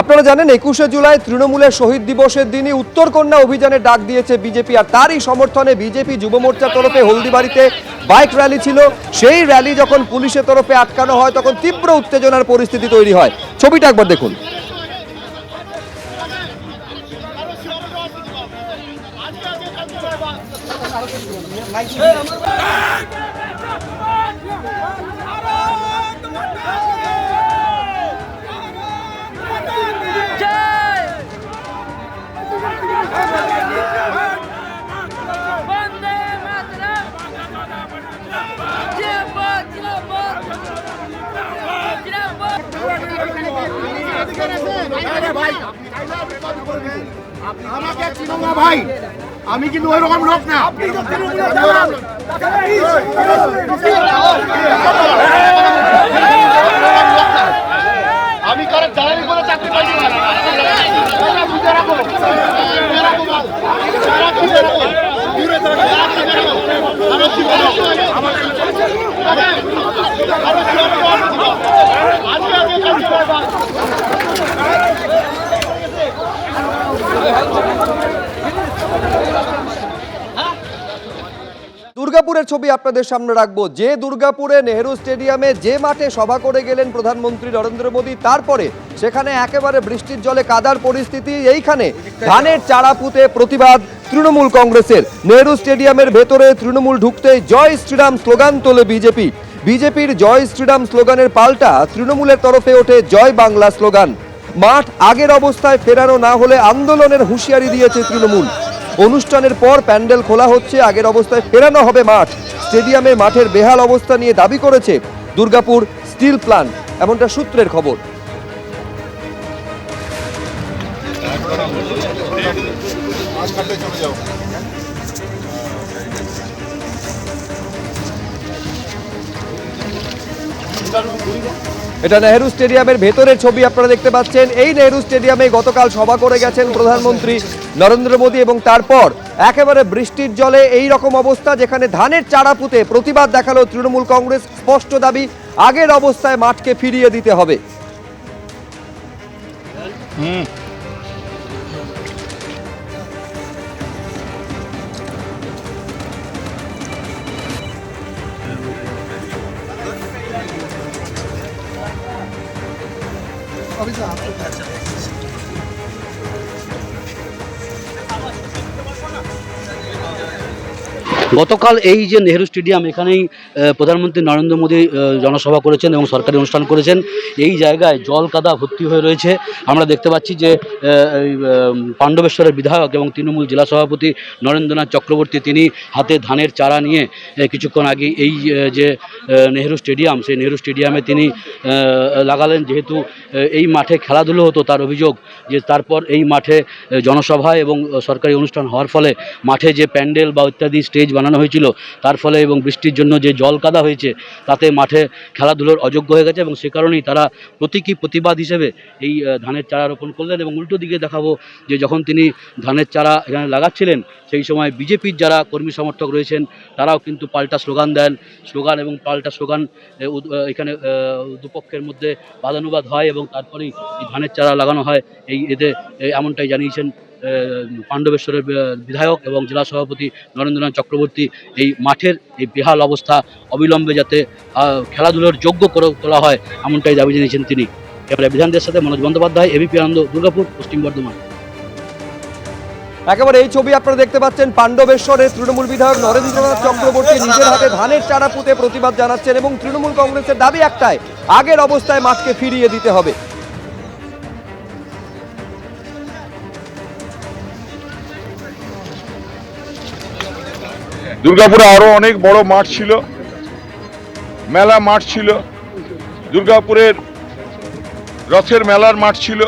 আপনারা জানেন, একুশে জুলাই তৃণমূলের শহীদ দিবসের দিনই উত্তরকন্যা অভিযানে ডাক দিয়েছে বিজেপি, আর তারই সমর্থনে বিজেপি যুব মোর্চার তরফে হলদিবাড়িতে বাইক র্যালি ছিল। সেই র্যালি যখন পুলিশের তরফে আটকানো হয়, তখন তীব্র উত্তেজনার পরিস্থিতি তৈরি হয়। ছবিটা একবার দেখুন। বন্দে আমাকে চিনো না ভাই আমি কিন্তু ওই রকম লোক না আমি কারও জ্বালানি করে চাকরি পাইছি না এটা বুঝে রাখো বুঝে রাখো বল। বুঝে রাখো। দূরে থাকো। আরও কি বলো? আরও কি বলো? আজকে আগে কালকে বারবার। দুর্গাপুরের ছবি আপনাদের সামনে রাখব। যে দুর্গাপুরে নেহেরু স্টেডিয়ামে যে মাঠে সভা করে গেলেন প্রধানমন্ত্রী নরেন্দ্র মোদী, তারপরে সেখানে একেবারে বৃষ্টির জলে কাদার পরিস্থিতি, এইখানে ধানের চারা পুঁতে প্রতিবাদ তৃণমূল কংগ্রেসের। নেহেরু স্টেডিয়ামের ভেতরে তৃণমূল ঢুকতেই জয় শ্রীরাম স্লোগান তোলে বিজেপি। বিজেপির জয় শ্রীরাম স্লোগানের পাল্টা তৃণমূলের তরফে ওঠে জয় বাংলা স্লোগান। মাঠ আগের অবস্থায় ফেরানো না হলে আন্দোলনের হুঁশিয়ারি দিয়েছে তৃণমূল। অনুষ্ঠানের পর প্যান্ডেল খোলা হচ্ছে, আগের অবস্থায় ফেরানো হবে মাঠ। স্টেডিয়ামে মাঠের বেহাল অবস্থা নিয়ে দাবি করেছে দুর্গাপুর স্টিল প্ল্যান্ট এমনটা সূত্রের খবর। এটা নেহেরু স্টেডিয়ামের ভেতরের ছবি আপনারা দেখতে পাচ্ছেন। এই নেহেরু স্টেডিয়ামে গতকাল সভা করে গেছেন প্রধানমন্ত্রী নরেন্দ্র মোদী এবং তারপর একেবারে বৃষ্টির জলে এই রকম অবস্থা যেখানে ধানের চারা পুঁতে প্রতিবাদ দেখাল তৃণমূল কংগ্রেস, স্পষ্ট দাবি, আগের অবস্থায় মাঠকে ফিরিয়ে দিতে হবে। 我好意思啊。坐不下 গতকাল এই যে নেহেরু স্টেডিয়াম এখানেই প্রধানমন্ত্রী নরেন্দ্র মোদী জনসভা করেছেন এবং সরকারি অনুষ্ঠান করেছেন, এই জায়গায় জল কাদা ভর্তি হয়ে রয়েছে। আমরা দেখতে পাচ্ছি যে পাণ্ডবেশ্বরের বিধায়ক এবং তৃণমূল জেলা সভাপতি নরেন্দ্রনাথ চক্রবর্তী, তিনি হাতে ধানের চারা নিয়ে কিছুক্ষণ আগে এই যে নেহেরু স্টেডিয়াম, সেই নেহেরু স্টেডিয়ামে তিনি লাগালেন। যেহেতু এই মাঠে খেলাধুলো হতো তার অভিযোগ যে, তারপর এই মাঠে জনসভা এবং সরকারি অনুষ্ঠান হওয়ার ফলে মাঠে যে প্যান্ডেল বা ইত্যাদি স্টেজ বানানো হয়েছিল। তার ফলে এবং বৃষ্টির জন্য যে জল কাদা হয়েছে, তাতে মাঠে খেলাধুলোর অযোগ্য হয়ে গেছে এবং সে কারণেই তারা প্রতীকী প্রতিবাদ হিসেবে এই ধানের চারা রোপণ করলেন এবং উল্টো দিকে দেখাবো যে যখন তিনি ধানের চারা এখানে লাগাচ্ছিলেন, সেই সময় বিজেপির যারা কর্মী সমর্থক রয়েছেন, তারাও কিন্তু পাল্টা স্লোগান দেন। স্লোগান এবং পাল্টা স্লোগান এখানে দুপক্ষের মধ্যে বাদানুবাদ হয় এবং তারপরেই ধানের চারা লাগানো হয়। এই এতে এমনটাই জানিয়েছেন পাণ্ডবেশ্বরের বিধায়ক এবং জেলা সভাপতি নরেন্দ্রনাথ চক্রবর্তী এই মাঠের এই বেহাল অবস্থা অবিলম্বে যাতে খেলাধুলোর যোগ্য করে তোলা হয়, এমনটাই দাবি জানিয়েছেন তিনি। এবারে বিধানদের সাথে মনোজ বন্দ্যোপাধ্যায় এবিপি আনন্দ, দুর্গাপুর, পশ্চিম বর্ধমান। একেবারে এই ছবি আপনারা দেখতে পাচ্ছেন, পাণ্ডবেশ্বরের তৃণমূল বিধায়ক নরেন্দ্রনাথ চক্রবর্তী নিজের হাতে ধানের চারা পুঁতে প্রতিবাদ জানাচ্ছেন এবং তৃণমূল কংগ্রেসের দাবি একটাই, আগের অবস্থায় মাঠকে ফিরিয়ে দিতে হবে। দুর্গাপুরে আরও অনেক বড় মাঠ ছিল। মেলা মাঠ ছিল। দুর্গাপুরের রথের মেলার মাঠ ছিল।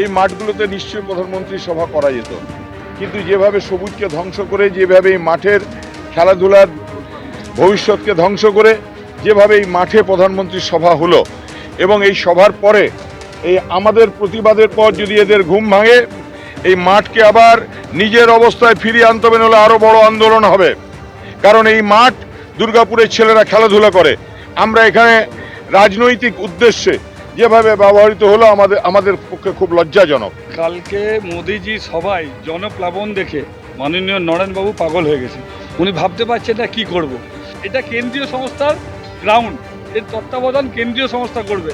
এই মাঠগুলোতে নিশ্চয়ই প্রধানমন্ত্রী সভা করা যেত। কিন্তু যেভাবে সবুজকে ধ্বংস করে, যেভাবে এই মাঠের খেলাধুলার ভবিষ্যৎকে ধ্বংস করে, যেভাবে এই মাঠে প্রধানমন্ত্রীর সভা হলো এবং এই সভার পরে এই আমাদের প্রতিবাদের পর যদি এদের ঘুম ভাঙে, এই মাঠকে আবার নিজের অবস্থায় ফিরিয়ে আনতে হবে, নাহলে আরও বড় আন্দোলন হবে। কারণ এই মাঠ দুর্গাপুরের ছেলেরা খেলাধুলা করে। আমরা এখানে রাজনৈতিক উদ্দেশ্যে যেভাবে ব্যবহৃত হলো আমাদের আমাদের পক্ষে খুব লজ্জাজনক। কালকে মোদিজি সবাই জনপ্লাবন দেখে মাননীয় নরেনবাবু পাগল হয়ে গেছে উনি ভাবতে পারছেন না কি করব। এটা কেন্দ্রীয় সংস্থার গ্রাউন্ড এর তত্ত্বাবধান কেন্দ্রীয় সংস্থা করবে।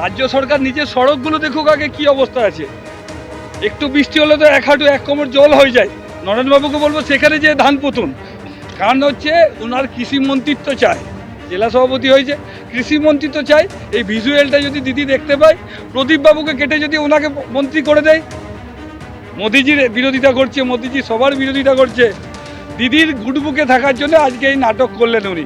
রাজ্য সরকার নিজের সড়কগুলো দেখুক আগে কি অবস্থা আছে। একটু বৃষ্টি হলে তো এক হাঁটু এক কোমর জল হয়ে যায়। নরেনবাবুকে বলব সেখানে যে ধান পুতুন। কারণ হচ্ছে ওনার কৃষি মন্ত্রিত্ব চায় জেলা সভাপতি হয়েছে, কৃষি মন্ত্রিত্ব চাই, এই ভিজুয়ালটা যদি দিদি দেখতে পায়, প্রদীপবাবুকে কেটে যদি ওনাকে মন্ত্রী করে দেয়, মোদিজির বিরোধিতা করছে, মোদিজি সবার বিরোধিতা করছে, দিদির গুডবুকে থাকার জন্য আজকে এই নাটক করলেন উনি।